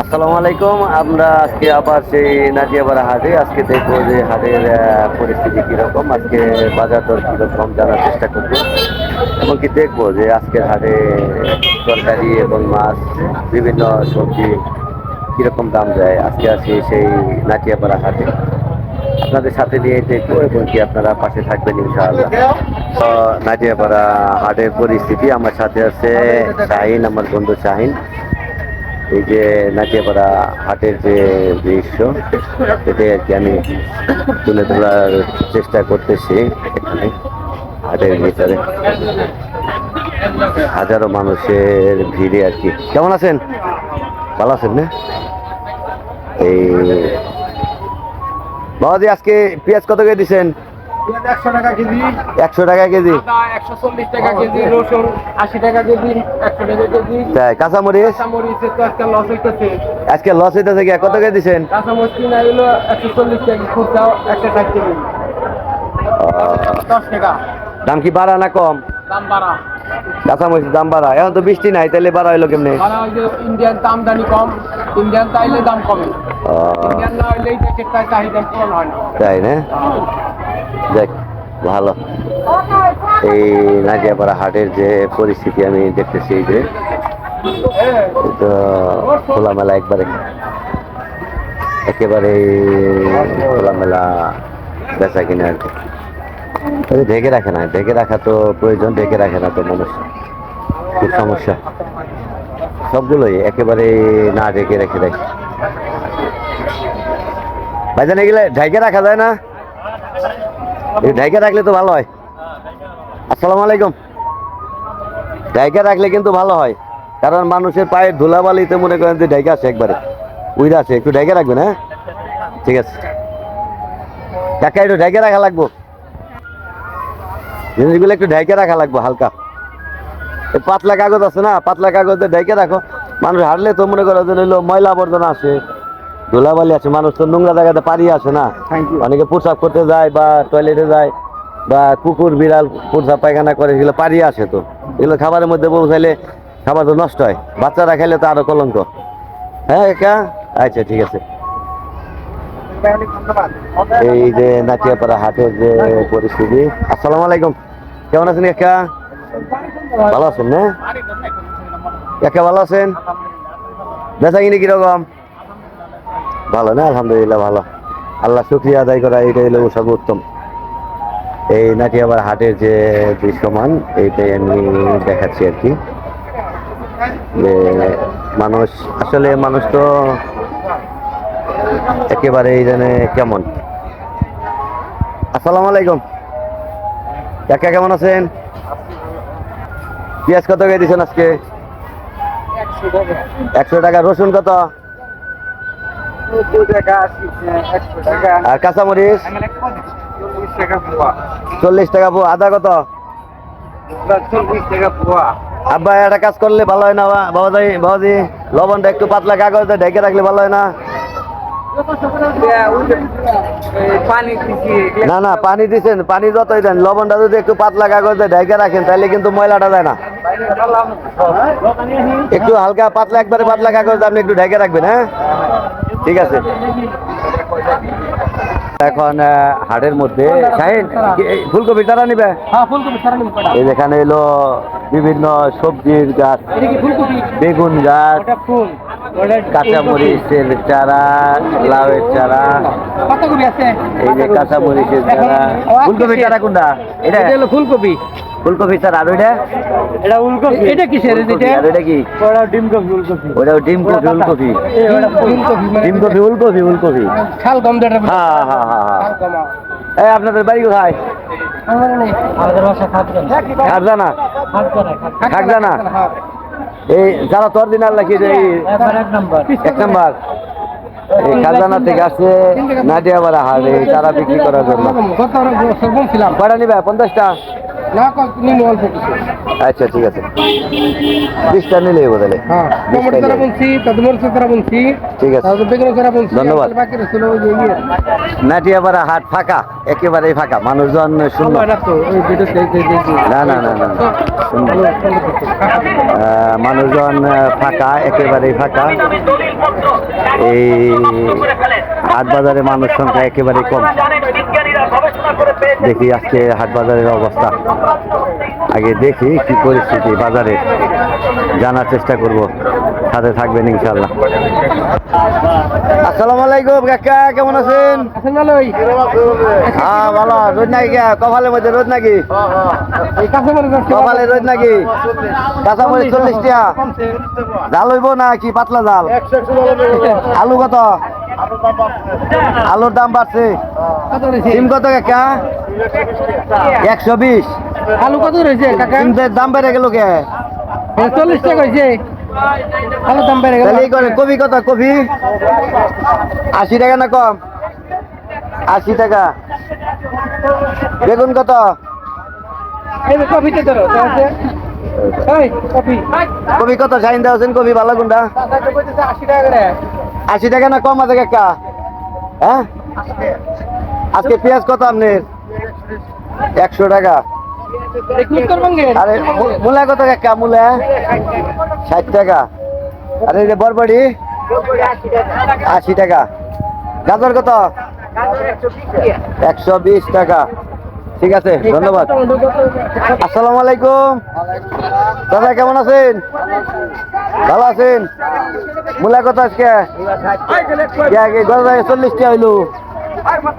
আসসালামু আলাইকুম। আমরা আজকে আবার সেই নাজিয়াপাড়া হাটে। আজকে দেখব যে হাটের পরিস্থিতি কীরকম, আজকে বাজার দর কীরকম জানার চেষ্টা করব। এবং কি দেখব যে আজকের হাটে তরকারি এবং মাছ, বিভিন্ন সবজি কীরকম দাম যায় আজকে আছি সেই নাজিয়াপাড়া হাটে। আপনাদের সাথে নিয়ে দেখব এবং কি আপনারা পাশে থাকবেন ইনশাআল্লাহ। তো নাজিয়াপাড়া হাটের পরিস্থিতি, আমার সাথে আছে শাহিন, আমার বন্ধু শাহিন। এই যে নাটিয়াপাড়া হাটের যে দৃশ্য, সেটাই আর কি আমি তুলে ধরার চেষ্টা করতেছি এখানে, হাটের ভিতরে। হাজারো মানুষের ভিড়ে আর কি। কেমন আছেন? ভালো আছেন না? এই বাবাজি, আজকে পেঁয়াজ কত করে দিচ্ছেন একশো টাকা কেজি। একশো টাকা কেজি। একশো চল্লিশ টাকা কেজি রসুন আশি টাকা কেজি একশো টাকা কেজি। তাই কাঁচামরিচ? কাঁচামরিচের তো একটা লস হইতেছে। আজকে লস হইতেছে কি? কত কাঁচামরিচ কিনা একশো চল্লিশ টাকা খুচরা একশো ষাট কেজি। দশ টাকা। দাম কি বাড়া না কম? দাম বাড়া। কাঁচামরিচের দাম বাড়া। এখন তো বৃষ্টি নাই তাহলে বাড়া হইল কেমনে? ইন্ডিয়ান আমদানি কম। ইন্ডিয়ান তাইলে দাম কমে। ইন্ডিয়ান না হইলে চাহিদা পূরণ হয় না। তাই না? দেখ, ভালো। এই নাজিয়াপাড়া হাটের যে পরিস্থিতি আমি দেখতেছি এই যে, তো খোলামেলা একবারে, একেবারে খোলামেলা বেচা কিনা আর কি। ঢেকে রাখে না, ঢেকে রাখা তো প্রয়োজন, ঢেকে রাখে না তো মানুষ। খুব সমস্যা। সবগুলোই একেবারে না ঢেকে রেখে দেয়। ভাইজান, এগুলো ঢেকে রাখা যায় না? ঢাইকে রাখলে তো ভালো হয়। আসসালামু আলাইকুম। ঢাইকে রাখলে কিন্তু ভালো হয়। কারণ মানুষের পায়ের ধুলাবালিতে মনে করেন যে ঢাইকে আছে একবারে। উইরা আছে, একটু ঢাইকে রাখবেন হ্যাঁ? ঠিক আছে। কাকা, একটু ঢাইকে রাখা লাগবো। জিনিসগুলো একটু ঢাইকে রাখা লাগবো, হালকা। পাতলা কাগজ আছে না, পাতলা কাগজে ঢেকে রাখো। মানুষ হারলে তো মনে করো যে ময়লা আবর্জনা আছে ধুলাবালি আছে মানুষ তো নোংরা জায়গাতে পারিয়ে আসে না। অনেকে প্রসাব করতে যায় বা টয়লেটে যায় বা কুকুর বিড়াল প্রসাব পায়খানা করে সেগুলো পারিয়ে আসে তো। এগুলো খাবারের মধ্যে পৌঁছাইলে খাবার তো নষ্ট হয় বাচ্চারা খাইলে তো আরও কলঙ্ক। হ্যাঁ একা? আচ্ছা ঠিক আছে। এই যে নাচিয়াপাড়া হাটের যে পরিস্থিতি। আসসালামু আলাইকুম। কেমন আছেন একা? ভালো আছেন না? একা ভালো আছেন? বেচা কিনি কীরকম? ভালো না? আলহামদুলিল্লাহ ভালো। আল্লাহ শুক্রিয়া আদায় করা এটাই হলো সর্বোত্তম। এই নাটিয়াবার হাটের যে দৃশ্যমান, এইটাই আমি দেখাচ্ছি আর কি। মানুষ, আসলে মানুষ তো একেবারে এই জানে কেমন। আসসালামু আলাইকুম। একা কেমন আছেন? পেঁয়াজ কত দিচ্ছেন আজকে? একশো টাকা রসুন কত? আর কাঁচামরিচ? চল্লিশ টাকা আদা কত? আব্বা, একটা কাজ করলে ভালো হয় না বাবাজি লবণটা একটু পাতলা কাগজে ঢেকে রাখলে ভালো হয় না? না না, পানি দিচ্ছেন পানি যতই দেন, লবণটা যদি একটু পাতলা কাগজে ঢেকে রাখেন, তাহলে কিন্তু ময়লাটা যায় না। একটু হালকা পাতলা একবারে পাতলা কাগজ আপনি একটু ঢেকে রাখবেন হ্যাঁ? ঠিক আছে। এখন হাটের মধ্যে শাহিন ফুলকপি তারা নিবে? হ্যাঁ এই যেখানে এলো বিভিন্ন সবজির গাছ বেগুন গাছ কাঁচামরিচের চারা লাউয়ের চারা। এই যে কাঁচামরিচের চারা। ফুলকপি চারা কোনটা? এটা এটা হলো ফুলকপি। ফুলকপি চারা আর ওইটা? এটা ফুলকপি। এটা আর ওইটা কি? ওটা ডিম কপি ফুলকপি। ওটা ডিম কপি ফুলকপি। ওটা ফুলকপি। ডিম কপি ফুলকপি ফুলকপি। শাল গম দেটা হ্যাঁ হ্যাঁ হ্যাঁ হ্যাঁ। এই আপনাদের বাড়ি কোথায়? আমার নেই আমাদের বাসা? এই যারা তোর দিন আল্লাহ কি যে এই এক নাম্বার। এক নাম্বার। এই খাজানা থেকে আসছে নাটিয়াবাড়া হাট এই চারা বিক্রি করার জন্য। গত সর্বম ছিলাম কয়টা নিবে? পঞ্চাশটা? আচ্ছা ঠিক আছে। বিশটা নিলে বদলে হ্যাঁ। ঠিক আছে। ধন্যবাদ। ইয়ে। নাটিয়াপাড়া হাট ফাঁকা একেবারেই ফাঁকা মানুষজন শূন্য। না না না না মানুষজন ফাঁকা একেবারেই ফাঁকা। এই হাট বাজারে মানুষ সংখ্যা একেবারেই কম। দেখি আজকে হাট বাজারের অবস্থা। আগে দেখি কি পরিস্থিতি বাজারে জানার চেষ্টা করব। সাথে থাকবেন ইনশাল্লাহ আসসালামু আলাইকুম কাকা কেমন আছেন? আছেন হ্যাঁ ভালো। রোদ নাকি কপালের মধ্যে রোদ নাকি? কপালে রোদ নাকি? কাঁচামরিচ চল্লিশ টাকা জাল হইব না কি পাতলা জাল আলু কত? আলুর দাম বাড়ছে। কত সিম কত কাকা? একশো বিশ। আলু কত রয়েছে কাকা? সিমের দাম বেড়ে গেল কে চল্লিশ টাকা হয়েছে। আলুর দাম বেড়ে গেল। কবি কত কবি? আশি টাকা না কম? আশি টাকা। বেগুন কত? কপিতে ধরো কবি কত? সাইন দেওয়া কবি ভালো কোনটা দাদা কইতেছে 80 টাকা করে আশি টাকা না কম আছে কাকা? হ্যাঁ? আজকে পেঁয়াজ কত আপনার? একশো টাকা। আরে মূলা কত কাকা মূলা? ষাট টাকা। আরে যে বরবড়ি আশি টাকা। গাজর কত? একশো বিশ টাকা। ঠিক আছে, ধন্যবাদ। আসসালামু আলাইকুম। দাদা, কেমন আছেন? ভালো আছেন? মূলা কত আজকে? কে আগে চল্লিশ টাকা হইল।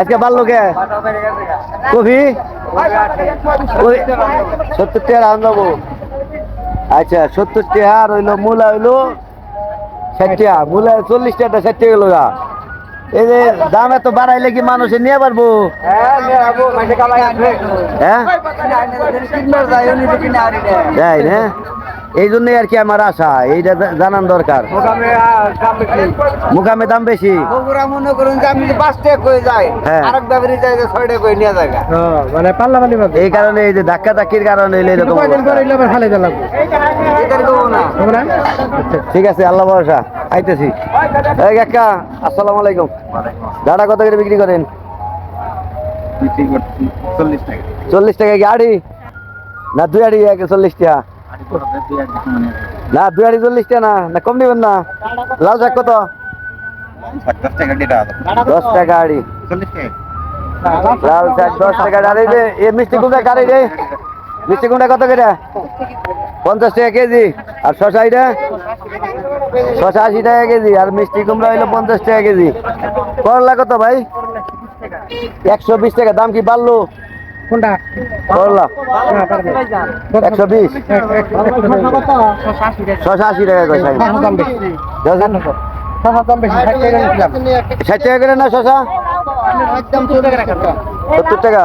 আজকে বাড়লো কে? কফি? সত্তর টাকা রান দেবো। আচ্ছা সত্তর টাকা আর হইল মূলা হইল ষাট টাকা মূলা চল্লিশ টাকা ষাট টাকা গেলো গা। এই যে দাম এত বাড়াইলে কি মানুষে নিয়ে পারব? হ্যাঁ তাই না? এই জন্যই আর কি আমার আশা এইটা জানান দরকার। মুখামে দাম বেশি। বগুড়া মনে করুন যে আমি যদি পাঁচ টাকা করে যাই হ্যাঁ। আরেক ব্যাপারে যাই যে ছয় টাকা করে নিয়ে যায় মানে পাল্লা পাল্লি এই কারণে এই যে ধাক্কা ধাক্কির কারণে কয়দিন। আবার দিলাম। দেবো না। তোমরা ঠিক আছে আল্লাহ ভরসা। আইতেছি। এই কাকা আসসালামু আলাইকুম। দাদা কত করে বিক্রি করেন? চল্লিশ টাকা। চল্লিশ টাকা কি আড়ি? না দুই আড়ি এক চল্লিশ টাকা। না দুই আড়ি চল্লিশ টাকা না না, কম দিবেন না। লাল শাক কত? দশ টাকা আড়ি। লাল শাক দশ টাকা আড়ি। রে এ মিষ্টি কুমড়া কারি রে মিষ্টি কুমড়া কত করে? পঞ্চাশ টাকা কেজি। আর শশা এটা? শশা আশি টাকা কেজি। আর মিষ্টি কুমড়া হইল পঞ্চাশ টাকা কেজি। করলা কত ভাই? একশো বিশ টাকা। দাম কি বাড়লো? কোনটা? করলা। একশো বিশ। ছশো আশি টাকা ষাট টাকা করে না শশা সত্তর টাকা।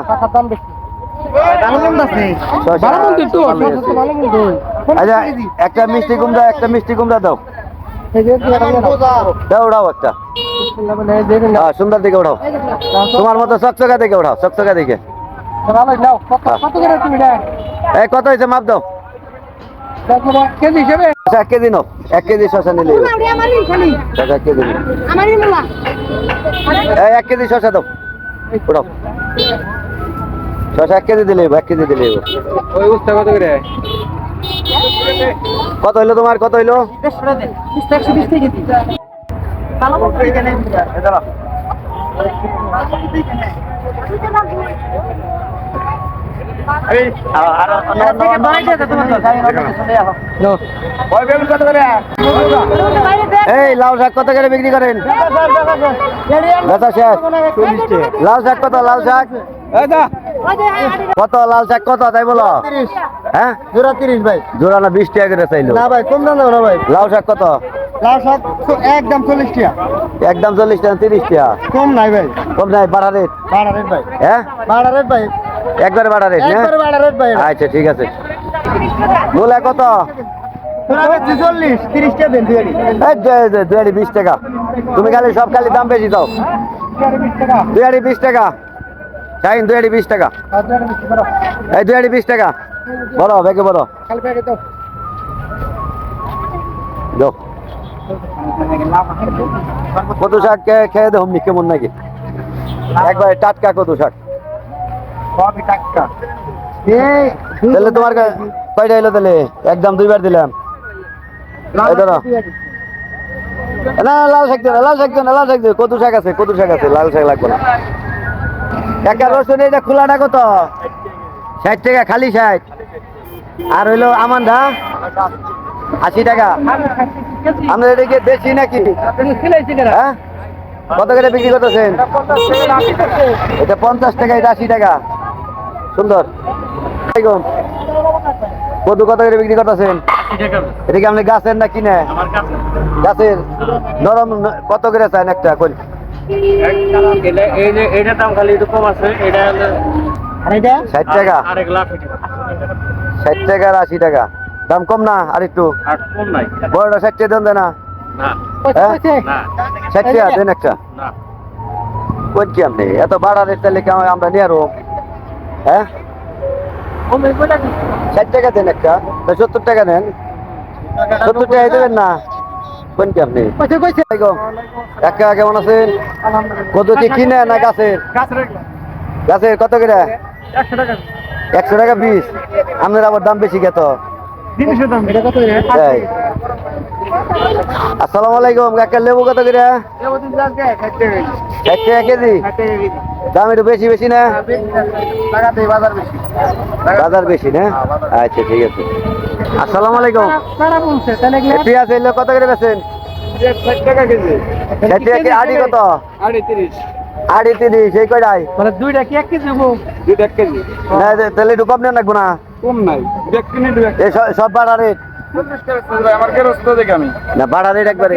আচ্ছা একটা মিষ্টি কুমড়া একটা মিষ্টি কুমড়া দাও। দাও ওড়াও একটা। হ্যাঁ সুন্দর দিকে ওঠাও। তোমার মতো চকচকা দিকে ওঠাও চকচকা দিকে। এই কত হয়েছে? মাপ দাও। দেখো কেজি হিসেবে? আচ্ছা এক কেজি নাও। এক কেজি শশা নিলে আমারই এক কেজি। নিও। আমারই মোলা। এই এক কেজি শশা দাও। ওঠাও শশা এক কেজি দিলে এক কেজি দিলে ওই উস্তা কত করে? কত হইল তোমার? কত হইল? এই লাল শাক কত করে বিক্রি করেন? বেচা শেষ। লাল শাক কত লাল শাক? কত লাল শাক কত তাই বলো? হ্যাঁ? জোড়া তিরিশ ভাই জোড়া না বিশ টাকা করে চাইলো। না ভাই কম দাম না ভাই। লাল শাক কত? লাল শাক একদম চল্লিশ টাকা। একদম চল্লিশ টাকা তিরিশ টাকা। কম নাই ভাই। কম নাই বাড়া রেট। বাড়া রেট ভাই। হ্যাঁ? বাড়া রেট ভাই। একবারে বাড়া রেট হ্যাঁ? আচ্ছা ঠিক আছে। মূলা কত? বেশি টাকা। তুমি খালি সব খালি দাম বেশি দাও দুয়ারি বিশ টাকা। শাহিন দুই আড়ি বিশ টাকা। এই দুই আড়ি বিশ টাকা। বলো ব্যাগে বলো। দাও কত শাক খেয়ে দেখো কেমন নাকি? একবারে টাটকা কত শাক। সবই টাটকা। তাহলে তোমার কয়টা এলো তাহলে? একদম দুইবার দিলাম। না লাল শাক না লাল শাক না লাল শাক শাক আছে কত শাক আছে লাল শাক লাগবে না। একা রসুন এটা খোলাটা কত? ষাট টাকা খালি ষাট। আর হইল আমান্ডা আশি টাকা। আমরা এটা কি বেশি নাকি? হ্যাঁ? কত করে বিক্রি করতেছেন? এটা পঞ্চাশ টাকা এটা আশি টাকা। সুন্দর। কদু কত করে বিক্রি করতেছেন? এটা কি আপনি গাছের না কিনে? গাছের। নরম কত করে চান একটা কোন এটা এই যে এটার দাম খালি একটু কম আছে। এটা হলো আর এটা? ষাট টাকা। ষাট টাকা আর আশি টাকা। দাম কম না আর একটু? বড়টা ষাট টাকা দেন না। না হ্যাঁ? ষাট টাকা দেন একটা। না। কোন কি আপনি? এত বাড়া রেট তাহলে আমরা নিয়ে আরও হ্যাঁ? ষাট টাকা দেন একটা। সত্তর টাকা দেন সত্তর টাকা দেবেন না? কোন কি আপনি। একা কেমন আছেন? কত কি কিনে না গাছের? গাছের কত করে? একশো টাকা। পিস। আপনার আবার দাম বেশি আসসালামু আলাইকুম কাকা লেবু কত করে? ষাট টাকা কেজি। দাম একটু বেশি বেশি না? বাজার বেশি। না? আচ্ছা ঠিক আছে। আসসালামু আলাইকুম। বলছে পেঁয়াজ এলো কত করে বেছেন আড়ি কত? আড়ি তিরিশ। এই কয়টাই দুইটা কি এক কেজি দুইটা এক কেজি। তাহলে একটু কম নেন রাখব না? কম নাই। সব- বাড়া রেট? চল্লিশ টাকা চলবে, আমার গেরস্ত দেখে আমি। না বাড়া রেট একবারে।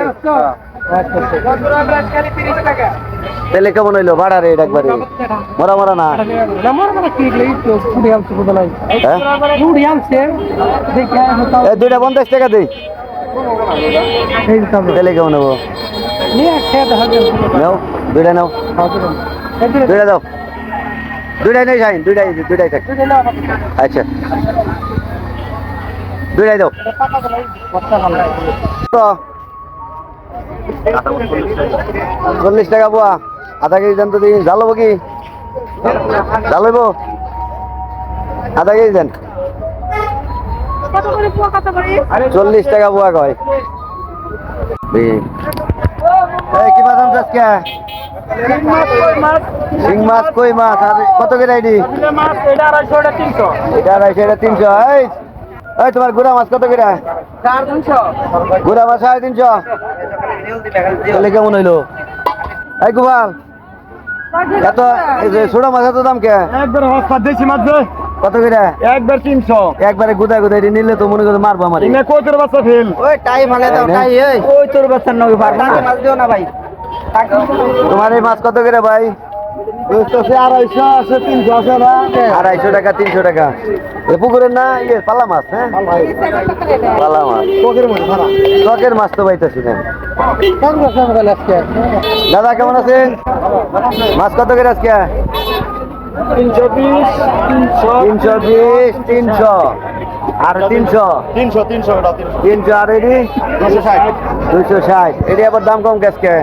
তাহলে কেমন হইল? ভাড়া রেট একবারে? মরা মরা না? দুইটা পঞ্চাশ টাকা দিই। তাহলে কেমন যাবে নাও, দুইটা নাও। দুইটা দাও। দুইটাই নেই, শাহিন, দুইটাই দুইটাই থাক। আচ্ছা। দুইটাই দাও। তো চল্লিশ টাকা বুয়া আধা কেজি দেন তো দিন জ্বালবো কি? জ্বালব আধা কেজি দেন পোয়া চল্লিশ টাকা বুয়া কয়। এই এই, কি মাছ আনছো আজকে? শিং মাছ কই মাছ? আর কত করে আইডি? মাছ এটা আড়াইশো এটা তিনশো। এটা আড়াইশো এটা তিনশো। এই তোমার গুড়া মাছ কত করে? তিনশো গুড়া মাছ সাড়ে তিনশো। তাহলে কেমন হইল? এই গোপাল এত ছোট মাছ এত দাম কে? একবার হস্তা দেশি মাছ কত করে? একবার তিনশো। একবারে গুদায় গুদায় নিলে তো মনে করে মারবো আমার। ইনে কোতের বাচ্চা ফেল। ওই টাই ভালো দাও টাই ওই তোর বাচ্চার নগে পারব মাছ দিও না ভাই। তোমার এই মাছ কত করে ভাই? আড়াইশো টাকা তিনশো টাকা। এ পুকুরের না ইয়ে পালা মাছ হ্যাঁ? পালা মাছ। মাছ। তো পাইতেছি না। দাদা কেমন আছেন? মাছ কত করে আজকে? তিনশো বিশ তিনশো। বিশ তিনশো। আর তিনশো? তিনশো তিনশো তিনশো আর এডি দুশো ষাট। দুইশো ষাট। এটি আবার দাম কম গ্যাসকে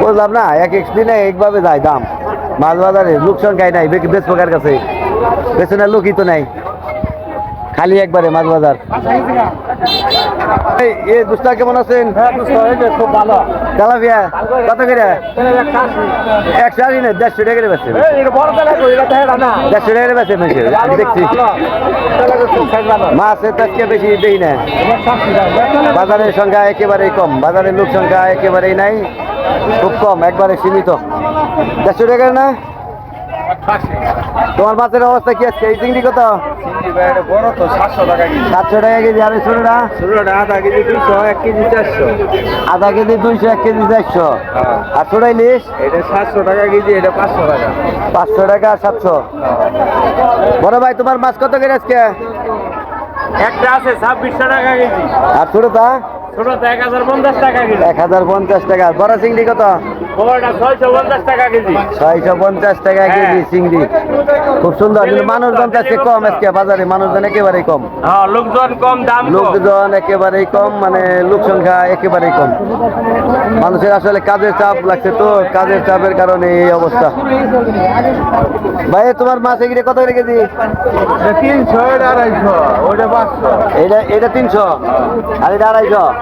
বুঝলাম না, এক এক দিনে একভাবে যায় দাম। মাছ বাজারে লোকসান খাই নাই, বেশ প্রকার কাছে। পেছনের লোকই তো নাই। খালি একবারে মাছ বাজার। এই এ দুস্তা কেমন আছেন? তেলাপিয়া কত করে? একশো আশি। না দেড়শো টাকা করে দেড়শো টাকা করে দেখছি। মাছের বেশি দেই না। বাজারের সংখ্যা একেবারেই কম বাজারের লোক সংখ্যা একেবারেই নাই খুব কম একবারে সীমিত। দেড়শো টাকার না? তোমার মাছের অবস্থা কি আছে? এই চিংড়ি কত? সাতশো টাকা কেজি। কেজি। আর ছোটটা? ষোলোটা আধা কেজি দুইশো এক কেজি চারশো। আধা কেজি দুইশো এক কেজি চারশো। আর ছোট ইলিশ? এটা সাতশো টাকা কেজি এটা পাঁচশো টাকা। পাঁচশো টাকা আর সাতশো বড় ভাই তোমার মাছ কত করে আজকে? একটা আছে ছাব্বিশশো টাকা কেজি। আর ছোটটা? এক হাজার পঞ্চাশ টাকা কেজি। এক হাজার পঞ্চাশ টাকা। বড় চিংড়ি কত? ছয়শো পঞ্চাশ টাকা কেজি। ছয়শো পঞ্চাশ টাকা কেজি চিংড়ি। খুব সুন্দর। কিন্তু মানুষজন কম আজকে বাজারে। মানুষজন একেবারেই কম। হ্যাঁ লোকজন কম দাম লোকজন একেবারেই কম মানে লোক সংখ্যা একেবারেই কম। মানুষের আসলে কাজের চাপ লাগছে তো। কাজের চাপের কারণে এই অবস্থা। ভাই তোমার মাছ এগিয়ে কত করে কেজি? তিনশো আড়াইশো। ওইটা পাঁচশো। এটা এটা তিনশো। আর এটা আড়াইশো?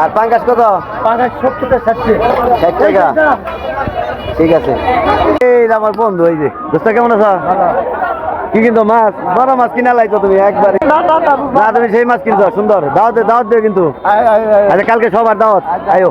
আর পাঙ্গাস কত? পাঙ্কাশ সত্তরটা ষাট ষাট টাকা। ঠিক আছে। এই আমার বন্ধু এই যে। দোস্তা কেমন আছো? কি কিন্তু মাছ? বড় মাছ কিনা লাইছো তুমি একবার। না তুমি সেই মাছ কিনছো সুন্দর। দাওয়াত দে দাওয়াত দিও কিন্তু। আচ্ছা কালকে সবার দাওয়াত। আয়ো।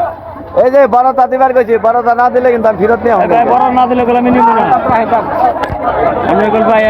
এই যে বড় তা দিবার কইছি বড় তা না দিলে কিন্তু আমি ফেরত নিয়ে বড় না দিলে আমি নিব না। আমি ভাই